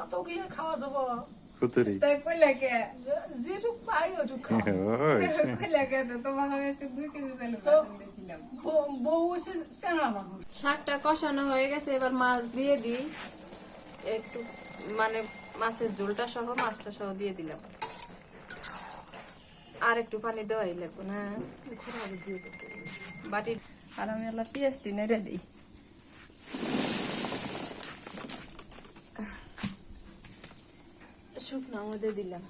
অত কি খাওয়া যাব। কুতুরি তাই কইলা কে যেটুক পাই ওটুক খাও। ওই। কইলা কে তো? তোমার আমি আজকে দুই কেজি বউ- মানুষ। শাকটা কষানো হয়ে গেছে এবার মাছ দিয়ে দিই। একটু মানে মাছের ঝোলটা সহ মাছটা সহ দিয়ে দিলাম। আর একটু পানি দেওয়াই লাগবে না? ঘোরাবে দিয়ে দিতে বাটি আর আমি আল্লাহ পেঁয়াজটি নেড়ে দিই শুকনো মধ্যে দিলাম।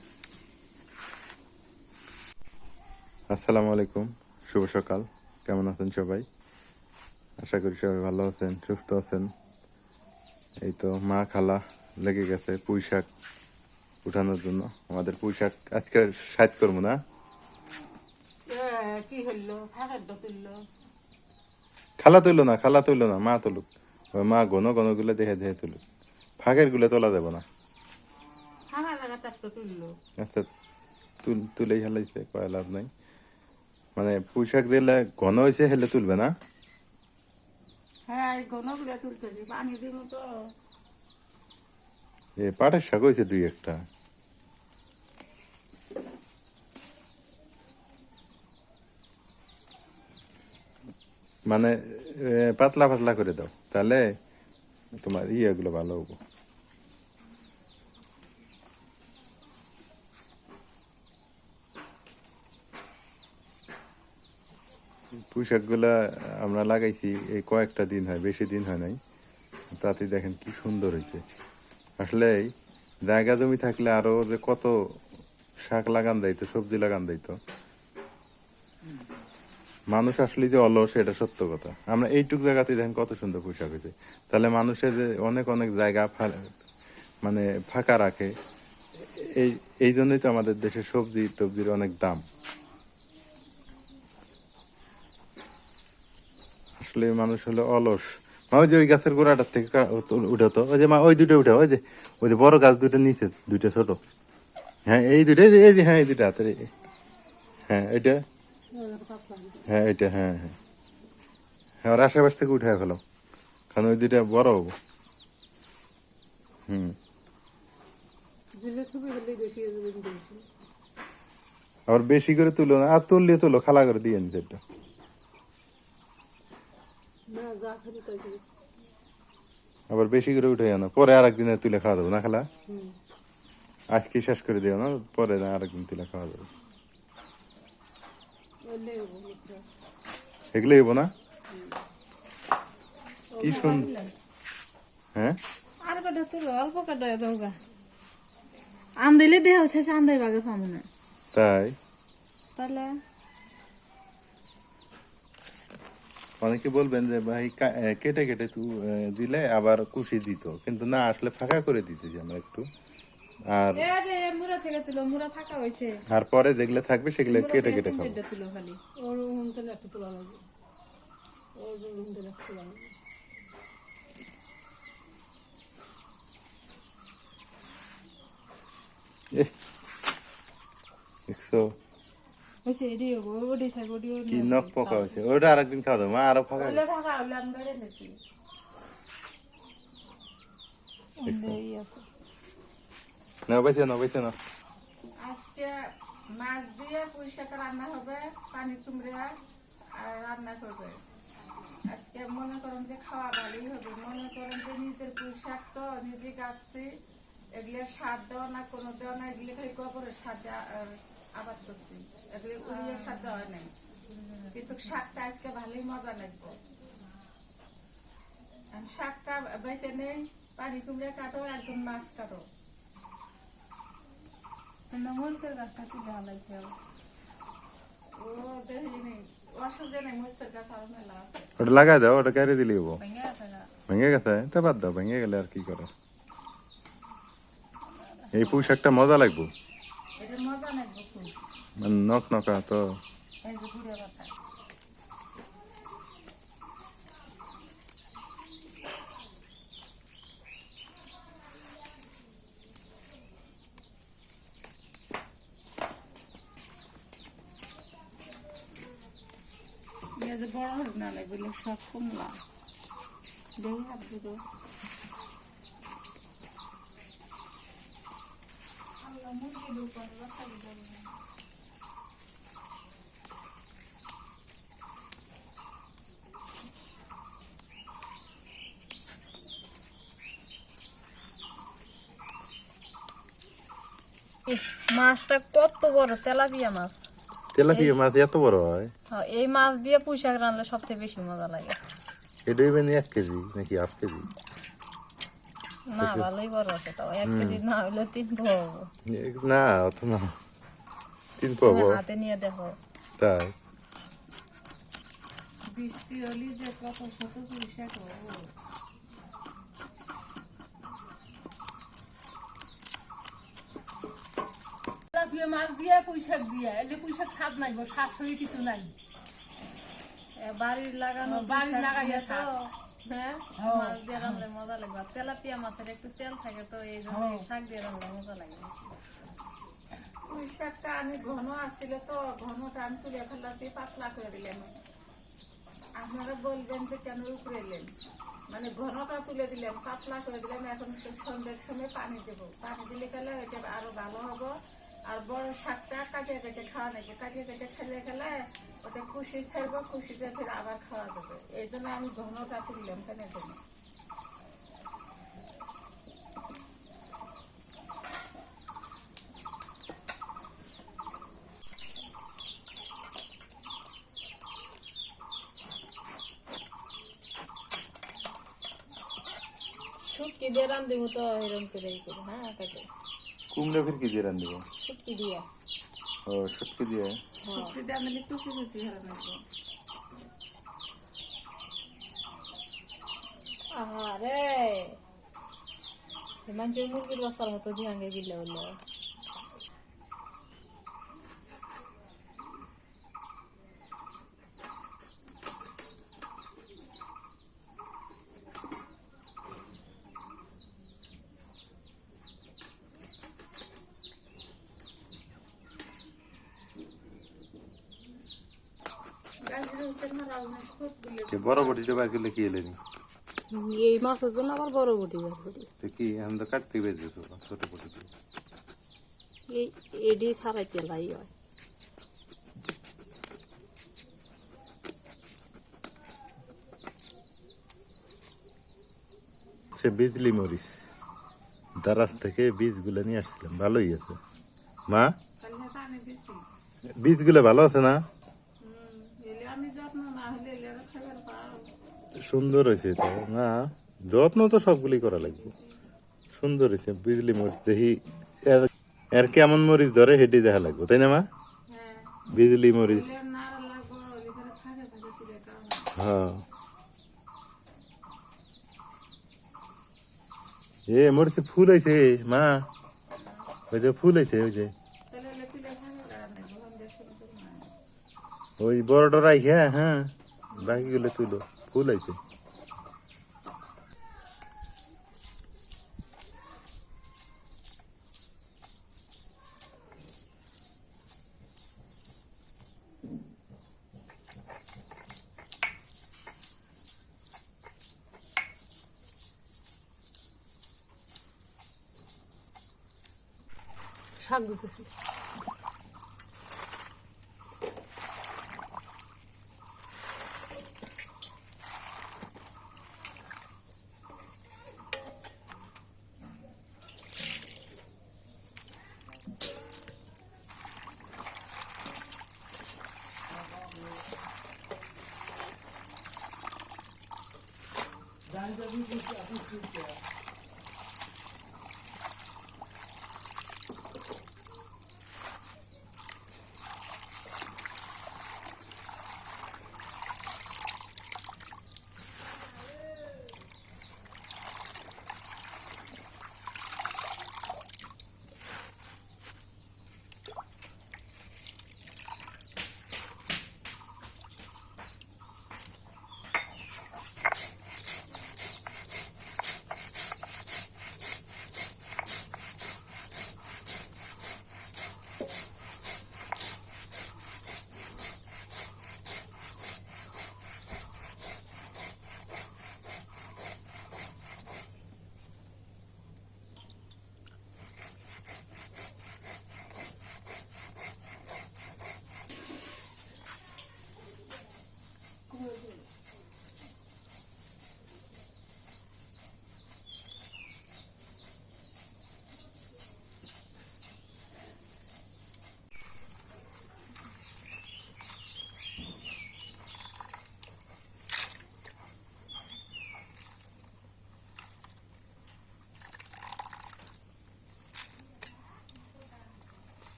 আসসালামু আলাইকুম শুভ সকাল। কেমন আছেন সবাই? আশা করি সবাই ভালো আছেন সুস্থ আছেন। এই তো মা খালা লেগে গেছে পুঁই শাক উঠানোর জন্য। আমাদের পুঁই শাক আজকে সাইজ করব না? কি হইল? খালা তুললো না খালা তুললো না মা তুলুক। মা ঘন ঘনগুলো দেখে দেখে তুলুক। ফাঁকেরগুলো তোলা যাব না ফাঁকা জায়গাটা একটু তুললো আচ্ছা তুল তুলেই হেলাইছে কয় লাভ নাই। মানে পুঁই শাক দিলে ঘন হয়েছে হেলে তুলবে না? হ্যাঁ এই ঘনগুলো তুলতেছি পানি দিব তো। এ পাটের শাক হয়েছে দুই একটা। মানে পাতলা পাতলা করে দাও তাহলে তোমার ইয়েগুলো ভালো হব। পোশাকগুলা আমরা লাগাইছি, এই কয়েকটা দিন হয়, বেশি দিন হয় নাই। তাতে দেখেন কি সুন্দর হয়েছে। আসলে জায়গা জমি থাকলে আরও যে কত শাক লাগান যাইতো সবজি লাগান যাইতো মানুষ আসলে যে অলস, এটা সত্য কথা। আমরা এইটুক জায়গাতে দেখেন কত সুন্দর পোশাক হয়েছে। তাহলে মানুষের যে অনেক অনেক জায়গা মানে ফাঁকা রাখে, এই এই জন্যই তো আমাদের দেশে সবজি টবজির অনেক দাম। আসলে মানুষ হলো অলস। মা ওই যে ওই গাছের গোড়াটার থেকে কা- উঠে তো ওই যে মা ওই দুটো উঠে ওই যে ওই যে বড় গাছ দুটো নিচে দুইটা ছোট। হ্যাঁ এই দুটো এই যে- হ্যাঁ এই দুটো হাতের হ্যাঁ এটা? হ্যাঁ এটা হ্যাঁ হ্যাঁ। হ্যাঁ ওর আশেপাশ থেকে উঠে ফেলো। কারণ ওই দুটা বড়। হব হুম আবার বেশি করে তুলো না আর তুললে তুলো খালা করে দিয়ে নিতে একটু না যা খালি তাই করি। আবার বেশি করে উঠে না পরে আর একদিনে তুলে খাওয়া যাবে না খালা? আজকে শেষ করে দিও না পরে না আরেকদিন তুলে খাওয়া যাবে। এগুলো হব না? কি সুন্দর হ্যাঁ? আর কটা তুলো অল্প কটা দৌগা আন্দাইলে দেহ শেষে আন্দাই বাগে পাবো না তাই? তাহলে? অনেকে বলবেন যে ভাই কেটে কেটে তু দিলে আবার কুশি দিত। কিন্তু না আসলে ফাঁকা করে দিতে যে আমরা একটু। আর আর পরে যেগুলো থাকবে সেগুলো কেটে কেটে খাব। দেখছ? কি নখ পোকা হয়েছে? ওটা আরেকদিন খাওয়া মা আরও ফাঁকা না না না আজকে মাছ দিয়ে রান্না হবে পানি কুমড়া আর রান্না করবে। আজকে মনে করেন যে খাওয়া ভালোই হবে। মনে করেন যে নিজের পুঁইশাক তো নিজে গাচ্ছি এগুলো সার দেওয়া না কোনো দেওয়া না এগুলো খালি গোবরের সার দেওয়া, আবাদ করছি এগুলো উড়িয়ে সার দেওয়া নেই। কিন্তু শাকটা আজকে ভালোই মজা লাগবে। আমি শাকটা বেছে নেই পানি কুমড়া কাটো একদম মাছ কাটো। মরিচের গাছটা কি ভালো লাগছে ও দেখিনি। অসুবিধা নেই মরিচের গাছ আরও মেলা আছে। ওটা লাগাই দাও ওটা কেটে দিলে হব গেছে না? ভেঙে গেছে? তা বাদ দাও ভেঙে গেলে আর কি করো এই পোশাকটা মজা লাগবো। নখ নকা তো। বড় হবে না লাগবে সব কমলা দেখি দুটো। মাছটা কত বড়? তেলাপিয়া মাছ। তেলাপিয়া মাছ এত বড় হয়? হ্যাঁ, এই মাছ দিয়ে পুঁই শাক রান্নলে সবচেয়ে বেশি মজা লাগে। এটা মানে এক কেজি নাকি হাফ কেজি? না ভালোই বড় আছে তাও। এক কেজি না হইলে তিন পাবো না অত না। তিন পাবো হাতে নিয়ে দেখো। তাই? বৃষ্টি হলি যে কত শত পয়সা করব। তেলাপিয়া মাছ দিয়ে পুঁইশাক দিয়ে। এলে পুঁইশাক স্বাদ নাই গো শাশুড়ি কিছু নাই। এ, বাড়ির লাগানো বাড়ির পুঁই লাগাইয়া হ্যাঁ? হ্যাঁ। মাছ দিয়ে রান্নলে মজা লাগবে। তেলাপিয়া মাছের একটু তেল থাকে তো এই জন্য হ্যাঁ। শাক দিয়ে রান্নলে মজা লাগে। পুঁই শাকটা আমি ঘন আসছিল তো ঘনটা আমি তুলে ফেলাছি পাতলা করে দিলাম। আপনারা বলবেন যে কেন উপরে এলেন? মানে ঘনটা তুলে দিলাম পাতলা করে দিলাম এখন সন্ধ্যের সময় পানি দেবো। পানি দিলে গেলে এটা আরও ভালো হব। আর বড় শাকটা কাটিয়ে কেটে খাওয়া নাকি কাটিয়ে কেটে খেলে গেলে ওটা খুশি ছাড়বো খুশিতে ফের আবার খাওয়া যাবে এই জন্য আমি ঘনটা তুললাম কেন জন্য শুটকি দিয়ে তো এরকম করে এই করে হ্যাঁ কাটে কুমড়া ফির কি দিয়ে রান্ধব শুটকি দিয়ে। ও সত্যি দিয়ে? সবজিটা আমি কুচি কুচি হারা নেব আহারে মানুষের মুরগির বাসার মতো ঝিয়াঙ্গে গিলে হলো গাছের উপরে মারা অনেক খুবগুলো এ বড় বটিটা বার করলে কি এলেনি এই মাছের জন্য আবার বড় বটি করি। তো কি তো কাটতে ছোট বটিতে এই এডি ছাড়াইতে লাই হয়। সে বিজলি মরিচ। দারাজ থেকে বীজগুলো নিয়ে আসছিলাম ভালোই আছে। মা? বীজগুলো ভালো আছে না হুম, এলে আমি যত্ন না হলে এলে আর খাবার পাও সুন্দর হয়েছে তো না যত্ন তো সবগুলি করা লাগবে। সুন্দর হয়েছে বিজলি মরিচ দেখি এর এর কেমন মরিচ ধরে হেঁটে দেখা লাগবে তাই না মা? হ্যাঁ। বিজলি মরিচ। হ্যাঁ। এ মরিচে ফুল হয়েছে মা। ওই যে ফুল হয়েছে ওই যে। ওই বড়টা রাখে হ্যাঁ। বাকিগুলো তুলো। ফুল হয়েছে Baju busa.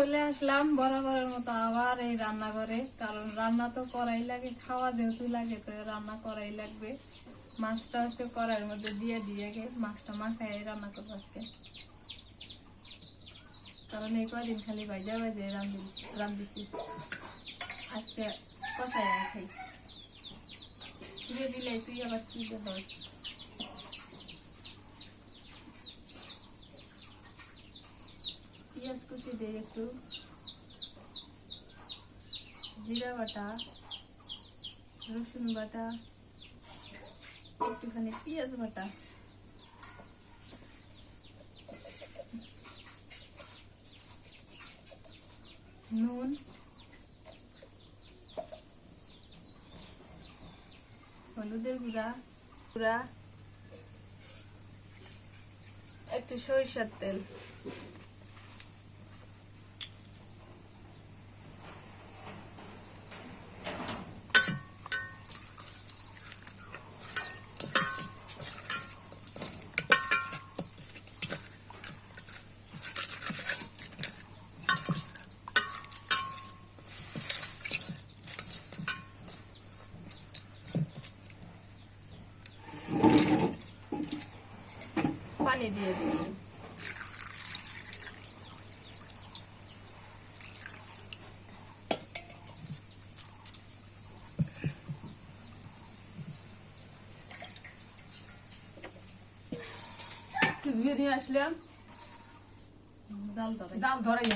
চলে আসলাম বরাবরের মতো আবার এই রান্নাঘরে। কারণ রান্না তো করাই লাগে, খাওয়া যেহেতু লাগে, তো রান্না করাই লাগবে। মাছটা হচ্ছে কড়াইয়ের মধ্যে দিয়ে দিয়ে গে মাছটা মাখাই রান্না করব আজকে। কারণ এই কদিন খালি ভাইজা ভাইজে রান্ধি রান্ধিছি। আজকে কষাই খাই। দিলে তুই আবার কি দেবো পেঁয়াজ কুচি দিয়ে একটু জিরা বাটা রসুন বাটা একটুখানি পেঁয়াজ বাটা নুন হলুদের গুঁড়া গুঁড়া একটু সরিষার তেল পানি দিয়ে দিই। ধুয়ে নিয়ে আসলাম। জাল ধরে জাল ধরাই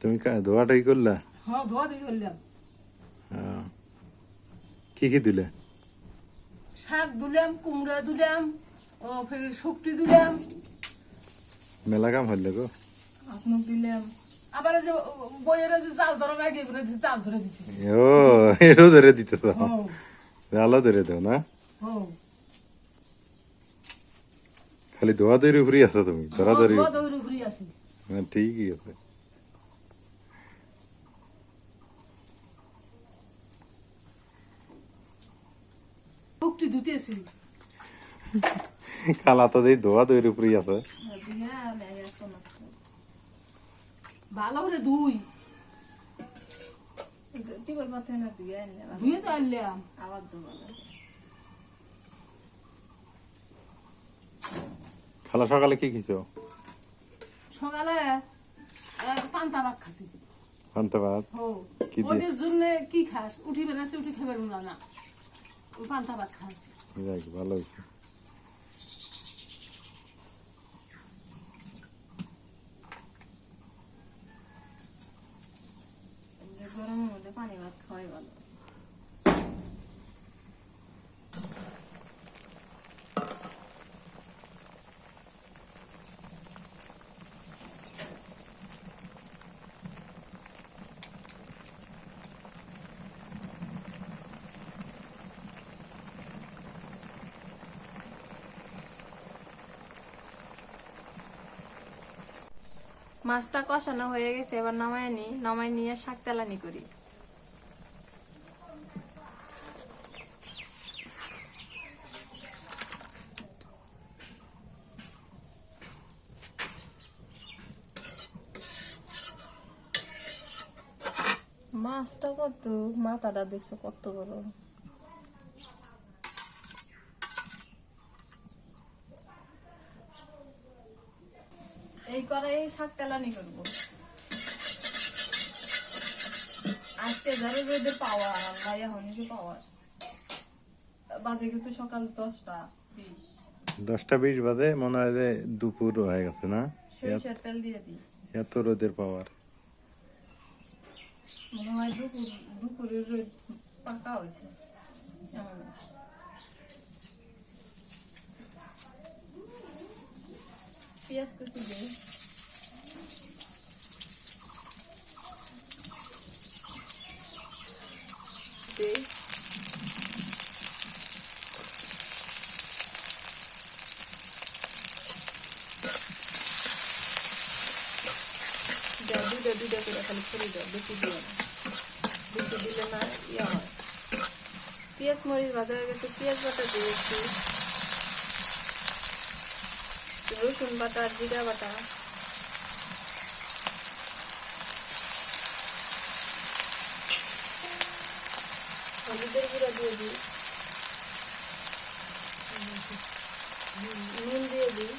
তুমি কা- ধোয়াটাই করলা? হ্যাঁ ধোয়া ফেললাম হ্যাঁ। কি কি দিলে? দিলাম কুমড়া দিলাম ও ফের শুকটি দিলাম। মেলা কাম হইলে গো। আপনার দিলাম। আবার যে বইয়ের যে জাল ধরা লাগে এগুলো দিয়ে জাল ধরে ও এটাও ধরে দিতে তো হ্যাঁ ধরে দাও না? হ্যাঁ খালি ধোয়া দইয়ের উপরই আছো তুমি ধরা ধরি দৌড়ে ঘুরে হ্যাঁ, ঠিকই আছে। ধুতেছি তো এই ধোয়া দইয়ের উপরই আছে। ভালো করে ধুই। টিবল মাথায় না দিয়ে আনলে ধুয়ে তো আনলাম। আবার দেবো খালা সকালে কি খেয়েছো? সকালে পান্তা ভাত খাসি পান্তা ভাত? কি ওদের জন্য কি খাস? উঠি বেড়াচ্ছে উঠি খাবার না পান্তা ভাত খাচ্ছি। ভালো হয়েছে। গরমের মধ্যে পানি ভাত খাওয়াই ভালো। মাছটা কষানো হয়ে গেছে, এবার নামায় নি, নামায় নিয়ে শাক তেলানি করি। মাছটা কত? মাথাটা দেখছ কত বড়? করাই শাক তেলানি করব। আজকে যারা রোদে আল্লাহ হনিকে পাওয়ার। বাজে কিন্তু সকাল দশটা বিশ। দশটা বিশ বাজে মনে হয় যে দুপুর হয়ে গেছে না? সরিষার তেল দিয়ে দিই। এত রোদের পাওয়ার। মনে হয় দুপুর দুপুরের রোদ পাকা হয়েছে। পেঁয়াজ কুচি দিই দাও দুইটা দুইটা করে খালি ছড়ি দাও বেশি দিও না বেশি দিলে না ইয়া হয় পেঁয়াজ মরিচ ভাজা হয়ে গেছে পেঁয়াজ বাটা দিয়েছি রসুন বাটা জিরা বাটা হলুদের গুঁড়া দিয়ে দিই নুন দিয়ে দিই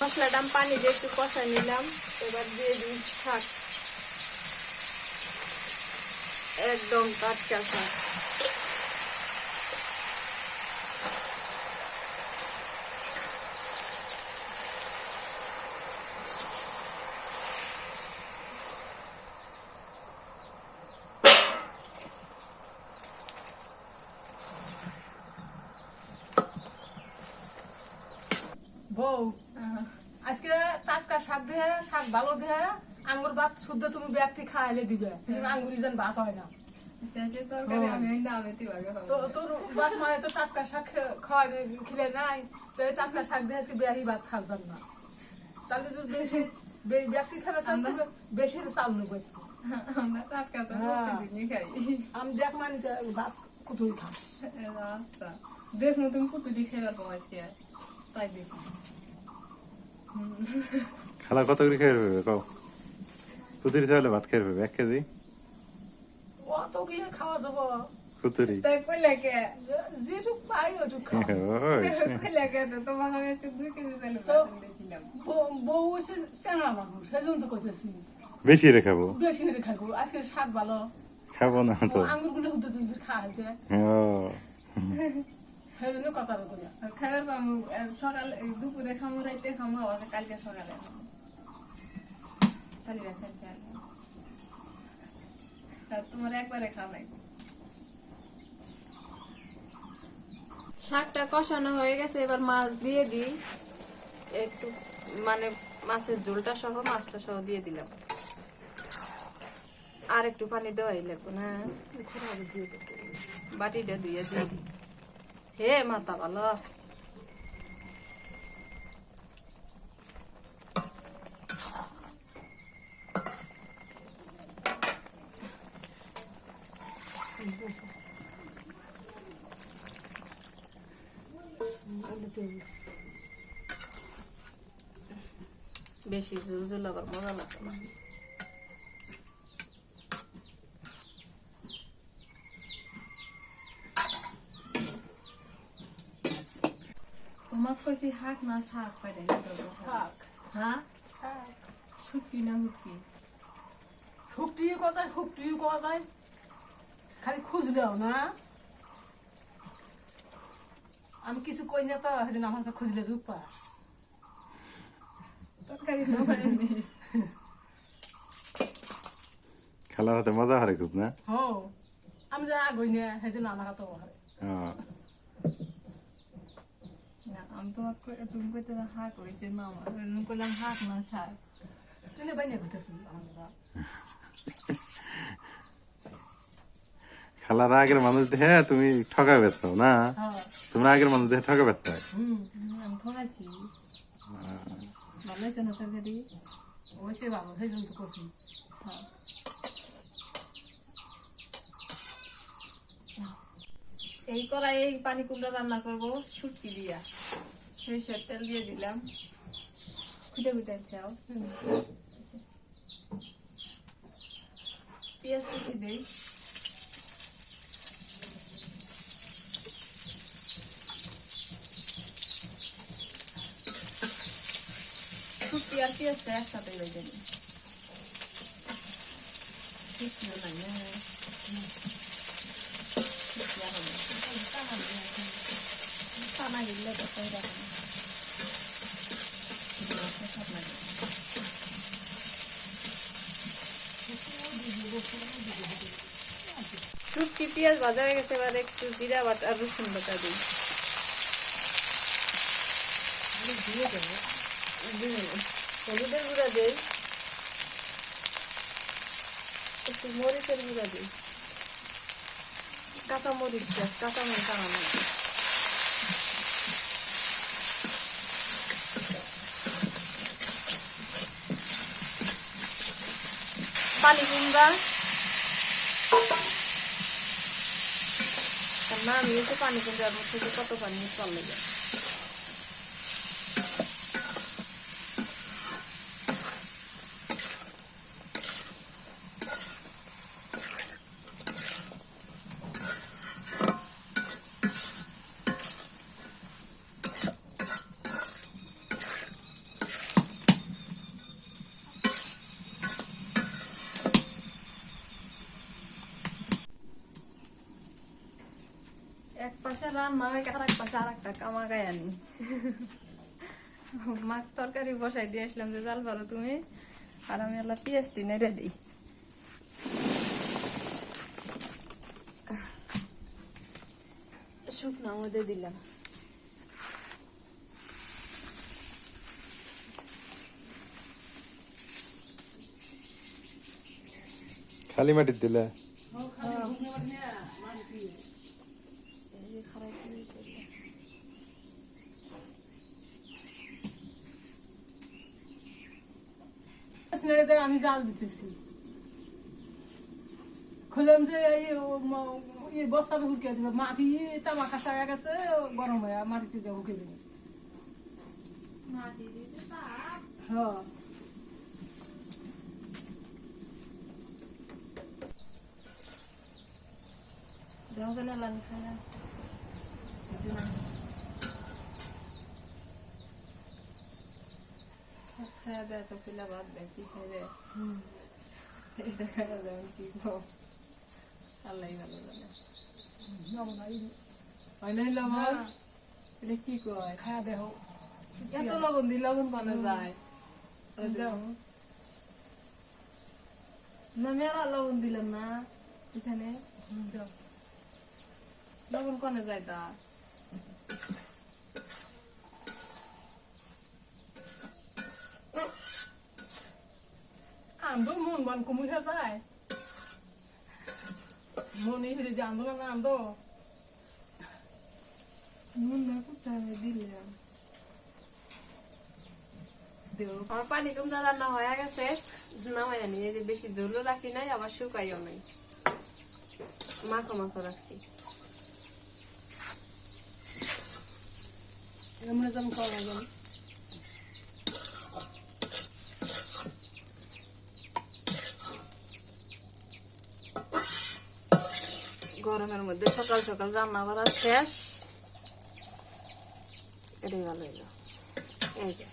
মশলাটা আমি পানি দিয়ে একটু কষা নিলাম এবার দিয়ে দিই শাক একদম টাটকা শাক বউ আজকে টাটকা শাক দিয়ে শাক ভালো দিয়ে আঙ্গুর ভাত শুদ্ধ তুমি ব্যাগটি খাইলে দিবে। আঙ্গুরি যেন ভাত হয় না। আমি তোর বাপ মায়ের তো টাটকা শাক খে- খাওয়াই নাই তো টাটকা শাক দিয়ে বিয়াহি ভাত খাওয়ার না তাহলে তো বেশি ব্যক্তি খাবে চাল বেশি হ্যাঁ। প্রতিদিনই খাই। আমি দেখ মানে ভাত খাই আচ্ছা দেখুন তুমি পুতুলি খেয়ে পাবো আজকে তাই দেখি। খালা কত করে খেয়ে পাবে কও? কুতুরি তাহলে ভাত খেয়ে পাবে এক কেজি? অত গিয়ে খাওয়া যাব? কুতুরি তাই কইলে কে যে- যেটুক পাই ওটুক খাও। ওই, কইলে কে তো তোমাকে আমি আজকে দুই কেজি চাইলে তো- দেখছিলাম বউ- বউ হচ্ছে চেংড়া মানুষ সেই জন্য তো করতেছি বেশি রে খাব। বেশি আজকে শাক ভালো। খাব না তো। আঙ্গুরগুলো ও কথা বলি আর খাবার পাবো। সকালে দুপুরে খামো রাইতে খামো আবার কালকে সকালে আর তোমার শাকটা কষানো হয়ে গেছে, এবার মাছ দিয়ে দিই। একটু মানে মাছের ঝোলটা সহ, মাছটা সহ দিয়ে দিলাম। আর একটু পানি দেওয়াই লাগবে না। বাটিটা দিয়ে দিয়ে দিই। হে, মাথা ভালো। বেশি ঝুল ঝুল আবার মজা লাগে না। তোমাক কইছি শাক না শাক পাইলে শাক। হ্যাঁ শাক। শুটকি না হুটকি শুকটিও কথা যায় শুকটিও কথা যায়। খালি খুঁজলেও না। আমি কিছু কই না তো সেদিন আমার কাছে খুঁজলে পাস তরকারি হাতে মজা হারে খুব না? হ আমি যা আগই না সেদিন আমার হাতে হয়। আমি কই- তুমি কইতে হাক হইছে মামা কইলাম হাক না শাক তুই বাইনে ঘুরতেছি আমরা খালার আগের মানুষ দেখে তুমি ঠকাবে তো না? হ্যাঁ। তোমরা আগের মানুষ দেখে ঠকাবে তো হুম হুম, আমি ঠকাইছি ভালো হয়েছে না তরকারি অবশ্যই ভালো সেই জন্য তো করছি। হ্যাঁ। এই কড়াই এই পানি কুমড়া রান্না করব শুটকি দিয়া। সরিষার তেল দিয়ে দিলাম। খুঁটে খুঁটে চাও। পেঁয়াজ কুচি দিই। শুটকি আর পেঁয়াজটা একসাথে বেজে নিই শুটকি পেঁয়াজ ভাজা হয়ে গেছে এবার একটু জিরা বাটা রসুন বাটা দিই হলুদের গুঁড়া দেই, একটু মরিচের গুঁড়া দিই। কাঁচা মরিচ কাঁচা মরিচ আনানো পানি কুমড়া না, আমি তো পানি কুমড়ার কত পানি চলে যায় এক আর এক পাশে আর একটা কামা গায়ে আনি। মাছ তরকারি বসাই দিয়ে আসলাম যে জাল পারো তুমি আর আমি আল্লাহ পেঁয়াজটি নেড়ে দিই। শুকনো দিলাম। খালি মাটির দিলে এই যে খারাপ হয়েছে নেড়ে দেয় আমি জাল দিতেছি খুললাম যে এই বস্তাটা হুলকে দিবে মাটি তামা কাঁচা হয়ে গেছে গরম হয়ে মাটিতে দিয়ে হুকে দিবে হ্যাঁ যাও জানা লানি তো পিলা কি খাই দেয় এটা খাওয়া যায় কি খাও আল্লাহ ভালো জানে লবণ হয় এটা কি কয় খায়া দেহ এত লবণ যায়। না মেলা দিলাম না এখানে। লবণ কনে যায় তা আন্দো মন বান কমে যায়। মনে হিরে যে আন্দো না আন্দো নুন না কোথায় দিলাম আমার পানি কুমড়া রান্না হয়ে গেছে নামাই আনি এই যে বেশি ঝোলও রাখি নাই আবার শুকাইও নাই। মাখো মাখো রাখছি। এমনি যেন করা যাবে গরমের মধ্যে সকাল সকাল রান্না করা শেষ। এটাই ভালো হইল। এই যে।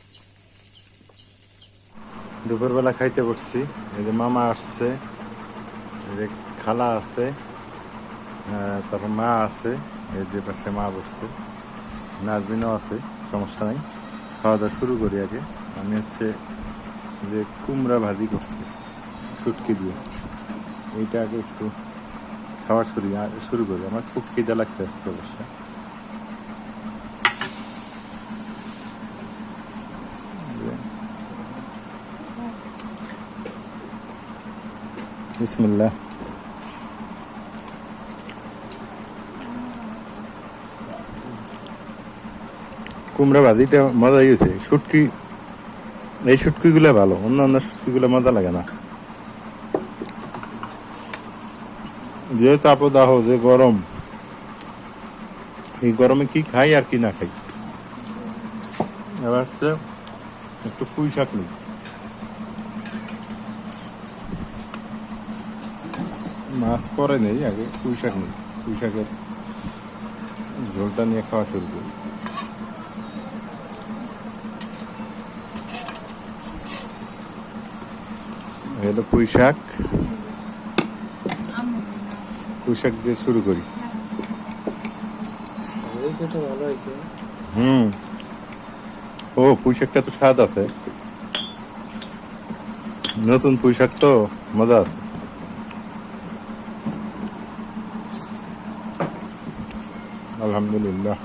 দুপুরবেলা খাইতে বসছি। এই যে মামা আসছে, এই যে খালা আছে তারপর মা আছে, এই যে পাশে মা বসছে। নাজবিনও আছে, সমস্যা নাই। খাওয়া দাওয়া শুরু করি আগে। আমি হচ্ছে যে কুমড়া ভাজি করছি, শুটকি দিয়ে। এইটা আগে একটু খাওয়া শুরু শুরু করি আমার খুব খিদা লাগছে আজকে অবশ্য কুমড়া ভাজিটা মজা হয়েছে শুটকি এই শুটকিগুলো ভালো অন্য অন্য শুটকিগুলো মজা লাগে না যে তাপদাহ যে গরম, এই গরমে কি খাই আর কি না খাই? এবার হচ্ছে একটু পুঁই শাক নিই। মাছ পরে নেই, আগে পুঁই শাক নেই। পুঁই শাকের ঝোলটা নিয়ে খাওয়া শুরু করি। হলো পুঁই শাক। পুঁই শাক দিয়ে শুরু করি। হুম। ও পোশাকটা তো স্বাদ আছে। নতুন পোশাক তো মজা আছে। আলহামদুলিল্লাহ।